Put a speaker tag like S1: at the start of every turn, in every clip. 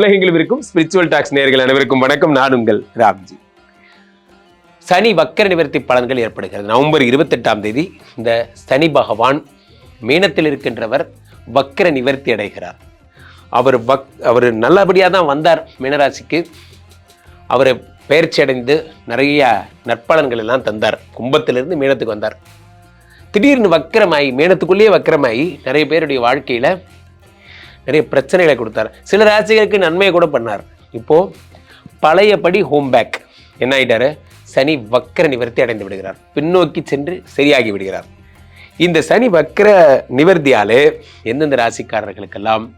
S1: உலகெங்கிலும் இருக்கும் spiritual tax நேர்கள் அனைவருக்கும் வணக்கம். நான் உங்கள் ராம்ஜி. சனி வக்கர நிவர்த்தி பலன்கள் ஏற்படுகிறது. நவம்பர் இருபத்தெட்டாம் தேதி இந்த சனி பகவான் மீனத்தில் இருக்கின்றவர் வக்கர நிவர்த்தி அடைகிறார். அவர் வக் அவர் நல்லபடியாக தான் வந்தார் மீனராசிக்கு. அவர் பயிற்சி அடைந்து நிறைய நற்பலன்கள் எல்லாம் தந்தார். கும்பத்திலிருந்து மீனத்துக்கு வந்தார். திடீர்னு வக்கரமாயி மீனத்துக்குள்ளேயே வக்கரமாயி நிறைய பேருடைய வாழ்க்கையில் நிறைய பிரச்சனைகளை கொடுத்தார். சில ராசிகளுக்கு நன்மையை கூட பண்ணார். இப்போ பழையபடி ஹோம் பேக் என்ன ஆயிட்டாரு? சனி வக்கர நிவர்த்தி அடைந்து விடுகிறார். பின்னோக்கி சென்று சரியாகி விடுகிறார். இந்த சனி வக்கர நிவர்த்தியாலே எந்தெந்த ராசிக்காரர்களுக்கெல்லாம்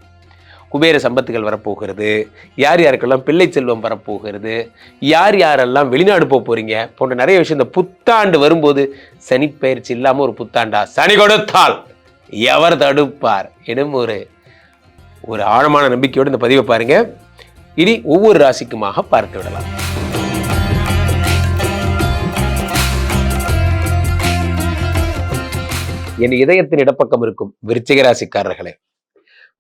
S1: குபேர சம்பத்துகள் வரப்போகிறது? யார் யாருக்கெல்லாம் பிள்ளை செல்வம் வரப்போகிறது? யார் யாரெல்லாம் வெளிநாடு போக போறீங்க? போன்ற நிறைய விஷயம். இந்த புத்தாண்டு வரும்போது சனி பயிற்சி இல்லாமல் ஒரு புத்தாண்டா? சனி கொடுத்தால். எவர் தடுப்பார்? எனும் ஒரு ஒரு ஆழமான நம்பிக்கையோடு இந்த பதிவை பாருங்க. இனி ஒவ்வொரு ராசிக்குமாக பார்த்து விடலாம். என் இதயத்தின் இடப்பக்கம் இருக்கும் விருச்சிக ராசிக்காரர்களே.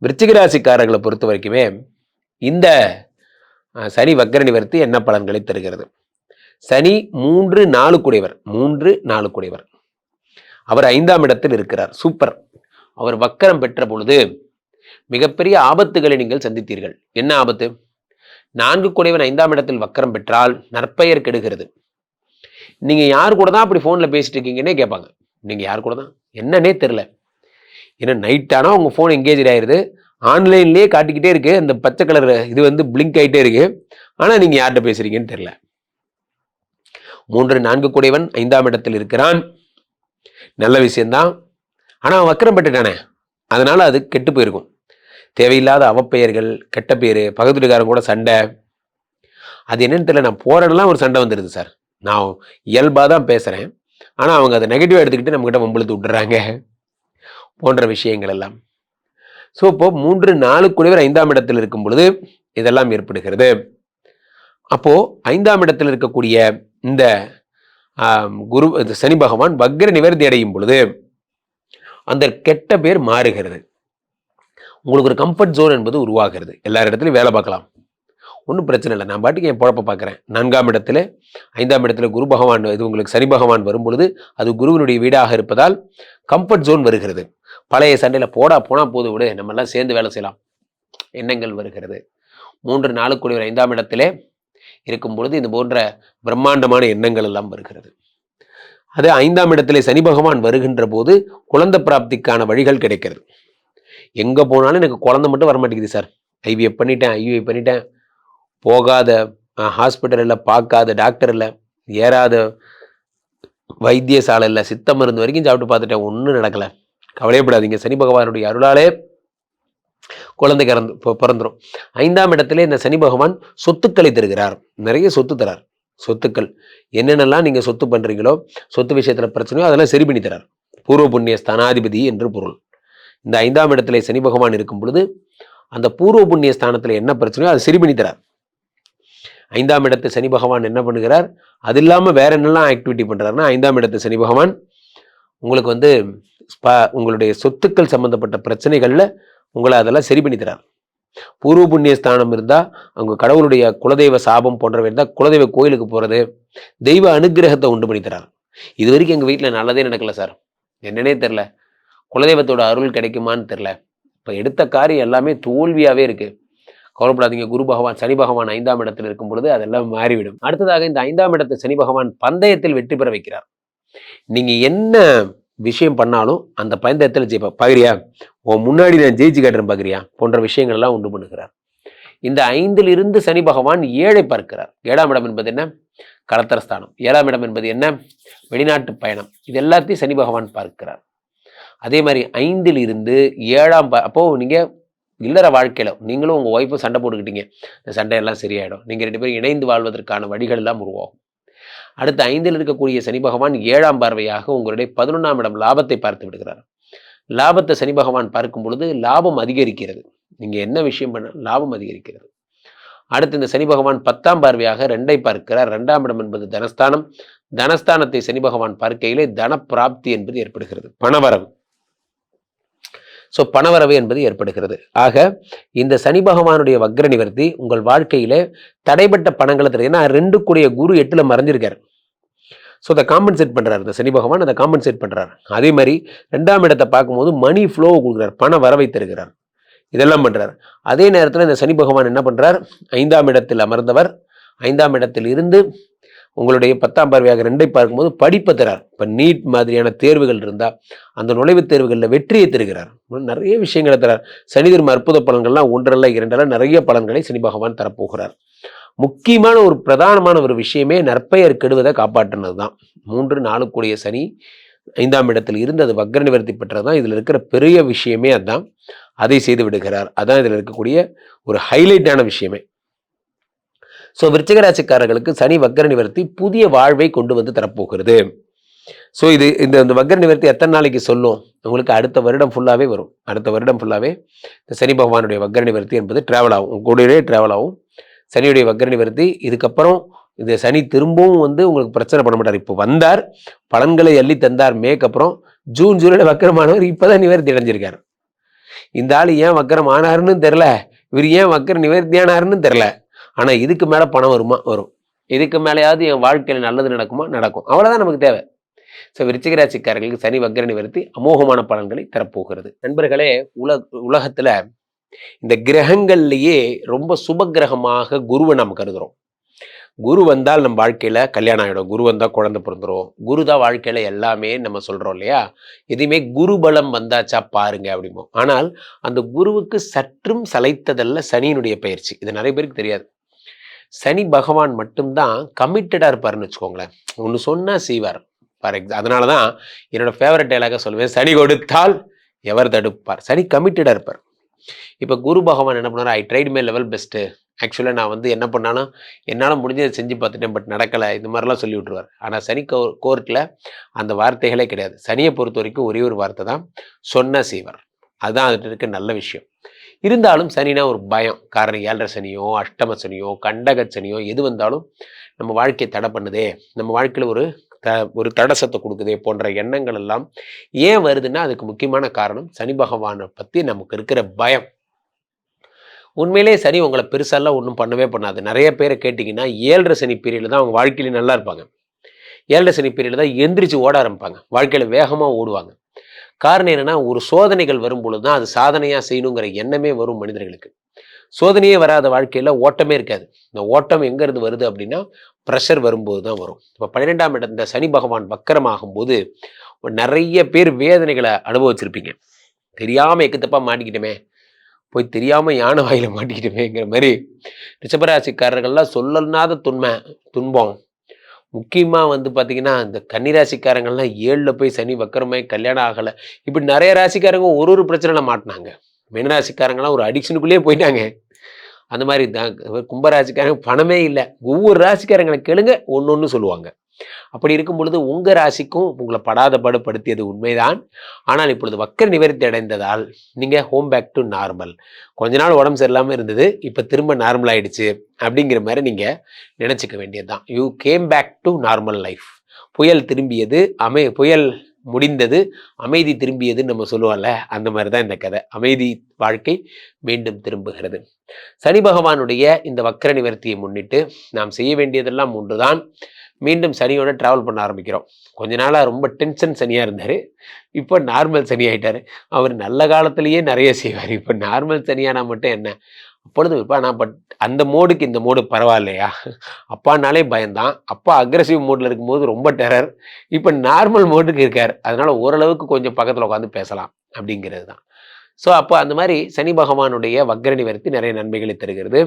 S1: விருச்சிக ராசிக்காரர்களை பொறுத்த வரைக்குமே இந்த சனி வக்கர நிவர்த்தி என்ன பலன்களை தருகிறது? சனி மூன்று நாலு குடைவர் மூன்று நாலு குடைவர் அவர் ஐந்தாம் இடத்தில் இருக்கிறார். சூப்பர். அவர் வக்கரம் பெற்ற பொழுது மிகப்பெரிய ஆபத்துகளை நீங்கள் சந்தித்தீர்கள். என்ன ஆபத்து? நான்கு குடைவன் ஐந்தாம் இடத்தில் வக்கரம் பெற்றால் நற்பெயர் கெடுகிறது. நீங்கள் யார் கூட தான் அப்படி ஃபோன்ல பேசிட்டு இருக்கீங்கன்னே கேட்பாங்க. நீங்க யார் கூட தான்? என்னன்னே தெரில ஏன்னா நைட் ஆனால் உங்கள் ஃபோன் எங்கேஜ் ஆயிருது. ஆன்லைன்லேயே காட்டிக்கிட்டே இருக்கு. அந்த பச்சை கலர் இது வந்து பிளிங்க் ஆகிட்டே இருக்கு. ஆனால் நீங்கள் யார்கிட்ட பேசுறீங்கன்னு தெரில மூன்று நான்கு குடைவன் ஐந்தாம் இடத்தில் இருக்கிறான். நல்ல விஷயந்தான் ஆனால் வக்கரம் பெற்றுட்டானே. அதனால அது கெட்டு போயிருக்கும். தேவையில்லாத அவப்பெயர்கள் கெட்ட பேர் பக்கத்துக்காரங்க கூட சண்டை. அது என்னன்னு தெரியல நான் போறேன்லாம் ஒரு சண்டை வந்துடுது சார். நான் இயல்பாக தான் பேசுகிறேன் ஆனால் அவங்க அதை நெகட்டிவாக எடுத்துக்கிட்டு நம்மக்கிட்ட வம்பிழுத்து விட்டுறாங்க. போன்ற விஷயங்கள் எல்லாம். ஸோ இப்போது மூன்று நாலு குடைவர் ஐந்தாம் இடத்தில் இருக்கும் பொழுது இதெல்லாம் ஏற்படுகிறது. அப்போது ஐந்தாம் இடத்தில் இருக்கக்கூடிய இந்த குரு சனி பகவான் வக்ர நிவர்த்தி அடையும் பொழுது அந்த கெட்ட பேர் மாறுகிறது. உங்களுக்கு ஒரு கம்ஃபர்ட் ஜோன் என்பது உருவாகிறது. எல்லா இடத்துலையும் வேலை பார்க்கலாம். ஒன்றும் பிரச்சனை இல்லை. நான் பாட்டுக்கு என் பொழப்ப பார்க்குறேன். நான்காம் இடத்துல ஐந்தாம் இடத்துல குரு பகவான் இது உங்களுக்கு சனி பகவான் வரும்பொழுது அது குருவினுடைய வீடாக இருப்பதால் கம்ஃபர்ட் ஜோன் வருகிறது. பழைய சண்டையில் போடா போனால் போது விடு. நம்மெல்லாம் சேர்ந்து வேலை செய்யலாம். எண்ணங்கள் வருகிறது. மூன்று நாலு ஐந்தாம் இடத்திலே இருக்கும் பொழுது இது போன்ற பிரம்மாண்டமான எண்ணங்கள் எல்லாம் வருகிறது. அது ஐந்தாம் இடத்திலே சனி பகவான் வருகின்ற போது குழந்தை பிராப்திக்கான வழிகள் கிடைக்கிறது. எங்கே போனாலும் எனக்கு குழந்தை மட்டும் வர மாட்டேங்குது சார் ஐவிஎஃப் பண்ணிட்டேன் ஐவிஐ பண்ணிட்டேன். போகாத ஹாஸ்பிட்டல் இல்லை பார்க்காத டாக்டர் இல்லை ஏறாத வைத்தியசாலை இல்லை சித்த மருந்து வரைக்கும் சாப்பிட்டு பார்த்துட்டேன் ஒன்றும் நடக்கலை. கவலையப்படாதீங்க. சனி பகவானுடைய அருளாலே குழந்தை கறந்து பிறந்துடும் பிறந்துரும். ஐந்தாம் இடத்துல இந்த சனி பகவான் சொத்துக்களை தருகிறார். நிறைய சொத்து தரார். சொத்துக்கள். என்னென்னலாம் நீங்கள் சொத்து பண்ணுறீங்களோ சொத்து விஷயத்தில் பிரச்சனையோ அதெல்லாம் சரி பண்ணி தரார். பூர்வ புண்ணிய ஸ்தானாதிபதி என்று பொருள். இந்த ஐந்தாம் இடத்துல சனி பகவான் இருக்கும் பொழுது அந்த பூர்வ புண்ணிய ஸ்தானத்தில் என்ன பிரச்சனையோ அதை சரி பண்ணி தரார் ஐந்தாம் இடத்து சனி பகவான் என்ன பண்ணுகிறார்? அது இல்லாமல் வேற என்னெல்லாம் ஆக்டிவிட்டி பண்ணுறாருன்னா ஐந்தாம் இடத்து சனி பகவான் உங்களுக்கு வந்து உங்களுடைய சொத்துக்கள் சம்பந்தப்பட்ட பிரச்சனைகளில் உங்களை அதெல்லாம் சரி பண்ணி தரார். பூர்வ புண்ணிய ஸ்தானம் இருந்தால் அவங்க கடவுளுடைய குலதெய்வ சாபம் போன்றவை இருந்தால் குலதெய்வ கோயிலுக்கு போகிறது தெய்வ அனுக்கிரகத்தை உண்டு பண்ணி தரார். இது வரைக்கும் எங்கள் வீட்டில் நல்லதே நடக்கல சார். என்னன்னே தெரில குலதெய்வத்தோட அருள் கிடைக்குமான்னு தெரில இப்போ எடுத்த காரியம் எல்லாமே தோல்வியாகவே இருக்குது கவலைப்படாதீங்க குரு பகவான் சனி பகவான் ஐந்தாம் இடத்தில் இருக்கும் பொழுது அதெல்லாம் மாறிவிடும். அடுத்ததாக இந்த ஐந்தாம் இடத்தை சனி பகவான் பந்தயத்தில் வெற்றி பெற வைக்கிறார். நீங்கள் என்ன விஷயம் பண்ணாலும் அந்த பந்தயத்தில் ஜெயிப்பா. பகிரியா உன் முன்னாடி நான் ஜெயிச்சு காட்டுறேன் பகிரியா போன்ற விஷயங்கள் எல்லாம் உண்டு பண்ணுகிறார். இந்த ஐந்தில் இருந்து சனி பகவான் ஏழை பார்க்கிறார். ஏழாம் இடம் என்பது என்ன? கலத்தரஸ்தானம். ஏழாம் இடம் என்பது என்ன? வெளிநாட்டு பயணம். இது எல்லாத்தையும் சனி பகவான் பார்க்கிறார். அதே மாதிரி ஐந்தில் இருந்து ஏழாம் ப- அப்போ நீங்கள் இல்லற வாழ்க்கையில் நீங்களும் உங்கள் ஒய்ஃபும் சண்டை போட்டுக்கிட்டீங்க. இந்த சண்டையெல்லாம் சரியாயிடும். நீங்கள் ரெண்டு பேரும் இணைந்து வாழ்வதற்கான வழிகள் எல்லாம் உருவாகும். அடுத்து ஐந்தில் இருக்கக்கூடிய சனி பகவான் ஏழாம் பார்வையாக உங்களுடைய பதினொன்றாம் இடம் லாபத்தை பார்த்து விடுகிறார். லாபத்தை சனி பகவான் பார்க்கும் பொழுது லாபம் அதிகரிக்கிறது. நீங்கள் என்ன விஷயம் பண்ண லாபம் அதிகரிக்கிறது. அடுத்து இந்த சனி பகவான் பத்தாம் பார்வையாக ரெண்டை பார்க்கிறார். ரெண்டாம் இடம் என்பது தனஸ்தானம். தனஸ்தானத்தை சனி பகவான் பார்க்கையிலே தன பிராப்தி என்பது ஏற்படுகிறது. பணவரவு. ஸோ பணவரவு என்பது ஏற்படுகிறது. ஆக இந்த சனி பகவானுடைய வக்ர நிவர்த்தி உங்கள் வாழ்க்கையில தடைப்பட்ட பணங்களை தருது. ஏன்னா ரெண்டு கூடிய குரு எட்டுல மறைஞ்சிருக்காரு. ஸோ அதை காம்பன்சேட் பண்ணுறாரு இந்த சனி பகவான் அதை காம்பன்சேட் பண்ணுறாரு அதே மாதிரி ரெண்டாம் இடத்தை பார்க்கும்போது மணி ஃப்ளோ கொடுக்குறார். பண வரவை தருகிறார். இதெல்லாம் பண்ணுறார் அதே நேரத்தில் இந்த சனி பகவான் என்ன பண்ணுறார் ஐந்தாம் இடத்தில் அமர்ந்தவர். ஐந்தாம் இடத்தில் இருந்து உங்களுடைய பத்தாம் பார்வையாக ரெண்டை பார்க்கும்போது படிப்பை தரார். இப்போ நீட் மாதிரியான தேர்வுகள் இருந்தால் அந்த நுழைவுத் தேர்வுகளில் வெற்றியை தருகிறார். நிறைய விஷயங்களை தரார். சனி தரும் அற்புத பலன்கள்லாம் ஒன்றல்ல இரண்டல்ல நிறைய பலன்களை சனி பகவான் தரப்போகிறார். முக்கியமான ஒரு பிரதானமான ஒரு விஷயமே நற்பெயர் கெடுவதை காப்பாற்றினது தான் மூன்று நாலு கூடிய சனி ஐந்தாம் இடத்தில் இருந்து அது வக்ர நிவர்த்தி பெற்றது தான் இதில் இருக்கிற பெரிய விஷயமே அதான். அதை செய்து விடுகிறார். அதான் இதில் இருக்கக்கூடிய ஒரு ஹைலைட்டான விஷயமே. ஸோ விருச்சிகராசிக்காரர்களுக்கு சனி வக்கர நிவர்த்தி புதிய வாழ்வை கொண்டு வந்து தரப்போகிறது. ஸோ இது இந்த இந்த வக்கர நிவர்த்தி எத்தனை நாளைக்கு சொல்லும்? உங்களுக்கு அடுத்த வருடம் ஃபுல்லாகவே வரும். அடுத்த வருடம் ஃபுல்லாகவே இந்த சனி பகவானுடைய வக்கர நிவர்த்தி என்பது ட்ராவல் ஆகும். கூடவே ட்ராவல் ஆகும். சனியுடைய வக்கர நிவர்த்தி இதுக்கப்புறம் இந்த சனி திரும்பவும் வந்து உங்களுக்கு பிரச்சனை பண்ண மாட்டார். இப்போ வந்தார் பலன்களை அள்ளி தந்தார். மேக்கப்புறம் ஜூன் ஜூலையில் வக்கரமானவர் இப்போதான் நிவர்த்தி அடைஞ்சிருக்கார். இந்த ஆள் ஏன் வக்கரம் ஆனாருன்னு தெரில இவர் ஏன் வக்கர நிவர்த்தியானாருன்னு தெரில ஆனால் இதுக்கு மேலே பணம் வருமா? வரும். இதுக்கு மேலேயாவது என் வாழ்க்கையில் நல்லது நடக்குமா? நடக்கும். அவ்வளோதான் நமக்கு தேவை. ஸோ விருச்சிகராசிக்காரர்களுக்கு சனி வக்ர நிவர்த்தி அமோகமான பலன்களை தரப்போகிறது. நண்பர்களே உலக உலகத்துல இந்த கிரகங்கள்லயே ரொம்ப சுப கிரகமாக குருவை நாம் கருதுகிறோம் குரு வந்தால் நம்ம வாழ்க்கையில கல்யாணம் ஆகிடும் குரு வந்தால் குழந்தை பிறந்துரும். குரு தான் வாழ்க்கையில எல்லாமே நம்ம சொல்றோம் இல்லையா? எதையுமே குரு பலம் வந்தாச்சா பாருங்க அப்படிமோ ஆனால் அந்த குருவுக்கு சற்றும் சலைத்ததல்ல சனியினுடைய பயிற்சி. இது நிறைய பேருக்கு தெரியாது. சனி பகவான் மட்டும்தான் கமிட்டடாக இருப்பார்னு வச்சுக்கோங்களேன். ஒன்று சொன்னால் செய்வார். ஃபார் எக்ஸாம் அதனால தான் என்னோட ஃபேவரட் டைலாக சொல்லுவேன் சனி கொடுத்தால் எவர் தடுப்பார்? சனி கமிட்டடாக இருப்பார். இப்போ குரு பகவான் என்ன பண்ணார் I tried my level best ஆக்சுவலாக நான் வந்து என்ன பண்ணாலும் என்னால் முடிஞ்சதை செஞ்சு பார்த்துட்டேன் பட் நடக்கலை. இந்த மாதிரிலாம் சொல்லி விட்ருவார் ஆனால் சனி கோ கோர்ட்டில் அந்த வார்த்தைகளே கிடையாது. சனியை பொறுத்த வரைக்கும் ஒரே ஒரு வார்த்தை தான் சொன்ன செய்வார். அதுதான் அதுல இருக்க நல்ல விஷயம். இருந்தாலும் சனினா ஒரு பயம். காரணம் ஏழரை சனியோ அஷ்டம சனியோ கண்டக சனியோ எது வந்தாலும் நம்ம வாழ்க்கையை தடை பண்ணுதே. நம்ம வாழ்க்கையில் ஒரு த ஒரு தடசத்தை கொடுக்குதே போன்ற எண்ணங்கள் எல்லாம் ஏன் வருதுன்னா அதுக்கு முக்கியமான காரணம் சனி பகவானை பற்றி நமக்கு இருக்கிற பயம். உண்மையிலே சனி உங்களை பெருசாலாம் ஒன்றும் பண்ணவே பண்ணாது. நிறைய பேரை கேட்டிங்கன்னா ஏழரை சனி பீரியடில் தான் அவங்க வாழ்க்கையில நல்லா இருப்பாங்க. ஏழரை சனி பீரியடில் தான் எந்திரிச்சு ஓட ஆரம்பிப்பாங்க. வாழ்க்கையில் வேகமாக ஓடுவாங்க. காரணம் என்னன்னா ஒரு சோதனைகள் வரும் பொழுது தான் அது சாதனையாக செய்யணுங்கிற எண்ணமே வரும் மனிதர்களுக்கு. சோதனையே வராத வாழ்க்கையில் ஓட்டமே இருக்காது. இந்த ஓட்டம் எங்கேருந்து வருது அப்படின்னா ப்ரெஷர் வரும்போது தான் வரும். இப்போ பன்னிரெண்டாம் இடம் இந்த சனி பகவான் வக்கரமாகும் போது நிறைய பேர் வேதனைகளை அனுபவிச்சிருப்பீங்க. தெரியாமல் எக்குத்தப்பா மாட்டிக்கிட்டோமே போய் தெரியாமல் யானை வாயில் மாட்டிக்கிட்டோமேங்கிற மாதிரி. ரிஷபராசிக்காரர்கள்லாம் சொல்லனாத துன்மை துன்பம். முக்கியமாக வந்து பார்த்தீங்கன்னா இந்த கன்னிராசிக்காரங்கள்லாம் ஏழில் போய் சனி வக்கரமாய் கல்யாணம் ஆகலை. இப்படி நிறைய ராசிக்காரங்க ஒரு ஒரு பிரச்சனையில் மாட்டினாங்க. மீனராசிக்காரங்களாம் ஒரு அடிக்ஷனுக்குள்ளேயே போயிட்டாங்க. அந்த மாதிரி தான் கும்பராசிக்காரங்க பணமே இல்லை. ஒவ்வொரு ராசிக்காரங்களை கேளுங்க ஒன்று ஒன்று சொல்லுவாங்க. அப்படி இருக்கும் பொழுது உங்கள் ராசிக்கும் உங்களை படாத படுப்படுத்தியது உண்மைதான். ஆனால் இப்பொழுது வக்கர நிவர்த்தி அடைந்ததால் நீங்கள் ஹோம் பேக் டு நார்மல் கொஞ்ச நாள் உடம்பு சரியில்லாமல் இருந்தது இப்போ திரும்ப நார்மல் ஆயிடுச்சு அப்படிங்கிற மாதிரி நீங்கள் நினச்சிக்க வேண்டியது தான் you came back to normal life புயல் திரும்பியது அமை புயல் முடிந்தது அமைதி திரும்பியதுன்னு நம்ம சொல்லுவோம்ல அந்த மாதிரி தான் இந்த கதை. அமைதி வாழ்க்கை மீண்டும் திரும்புகிறது. சனி பகவானுடைய இந்த வக்கர நிவர்த்தியை முன்னிட்டு நாம் செய்ய வேண்டியதெல்லாம் ஒன்றுதான். மீண்டும் சனியோட ட்ராவல் பண்ண ஆரம்பிக்கிறோம். கொஞ்ச நாளாக ரொம்ப டென்ஷன் சனியாக இருந்தார். இப்போ நார்மல் சனி ஆகிட்டார் அவர் நல்ல காலத்திலேயே நிறைய செய்வார். இப்போ நார்மல் சனியானா மட்டும் என்ன? அப்பொழுது இப்போ நான் பட் அந்த மோடுக்கு இந்த மோடு பரவாயில்லையா? அப்பானாலே பயம்தான். அப்பா அக்ரஸிவ் மோடில் இருக்கும்போது ரொம்ப டெரர் இப்போ நார்மல் மோடுக்கு இருக்கார். அதனால் ஓரளவுக்கு கொஞ்சம் பக்கத்தில் உட்காந்து பேசலாம். அப்படிங்கிறது தான் ஸோ அப்போ அந்த மாதிரி சனி பகவானுடைய வக்ர நிவர்த்தி நிறைய நன்மைகளை தருகிறது.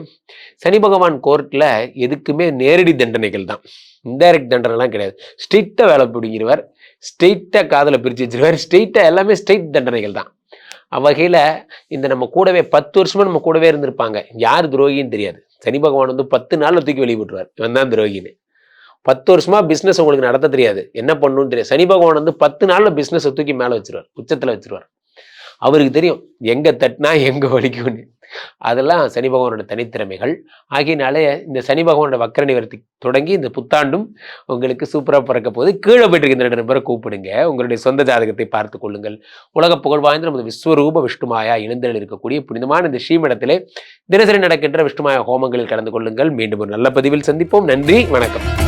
S1: சனி பகவான் கோர்ட்டில் எதுக்குமே நேரடி தண்டனைகள் தான். இன்டைரக்ட் தண்டனைலாம் கிடையாது. ஸ்ட்ரிக்டாக வேலை பிடிங்கிறவர் ஸ்ட்ரெயிட்டாக காதில் பிரித்து வச்சிருவார். ஸ்ட்ரெயிட்டாக எல்லாமே ஸ்ட்ரெயிட் தண்டனைகள் தான். அவ்வகையில் இந்த நம்ம கூடவே பத்து வருஷமாக நம்ம கூடவே இருந்திருப்பாங்க. யார் துரோகின்னு தெரியாது. சனி பகவான் வந்து பத்து நாளில் தூக்கி வெளியே விட்டுருவார் இவன் தான் துரோகின்னு. பத்து வருஷமா பிஸ்னஸ் உங்களுக்கு நடத்த தெரியாது. என்ன பண்ணணும்னு தெரியாது. சனி பகவான் வந்து பத்து நாளில் பிஸ்னஸை தூக்கி மேலே வச்சிருவார். உச்சத்தில் வச்சிருவார். அவருக்கு தெரியும் எங்க தட்டினா எங்க வலிக்கும்னு. அதெல்லாம் சனி பகவானோட தனித்திறமைகள். ஆகியனாலே இந்த சனி பகவானோட வக்கர நிவர்த்தி தொடங்கி இந்த புத்தாண்டும் உங்களுக்கு சூப்பராக பிறக்க போது கீழே போயிட்டு இருக்கின்ற இந்த ரெண்டு நபரை கூப்பிடுங்க. உங்களுடைய சொந்த ஜாதகத்தை பார்த்து கொள்ளுங்கள். உலக புகழ் வாய்ந்த நமது விஸ்வரூப விஷ்ணுமாயா இணைந்தல் இருக்கக்கூடிய புனிதமான இந்த ஸ்ரீமடத்திலே தினசரி நடக்கின்ற விஷ்ணுமாயா ஹோமங்களில் கலந்து கொள்ளுங்கள். மீண்டும் ஒரு நல்ல பதிவில் சந்திப்போம். நன்றி. வணக்கம்.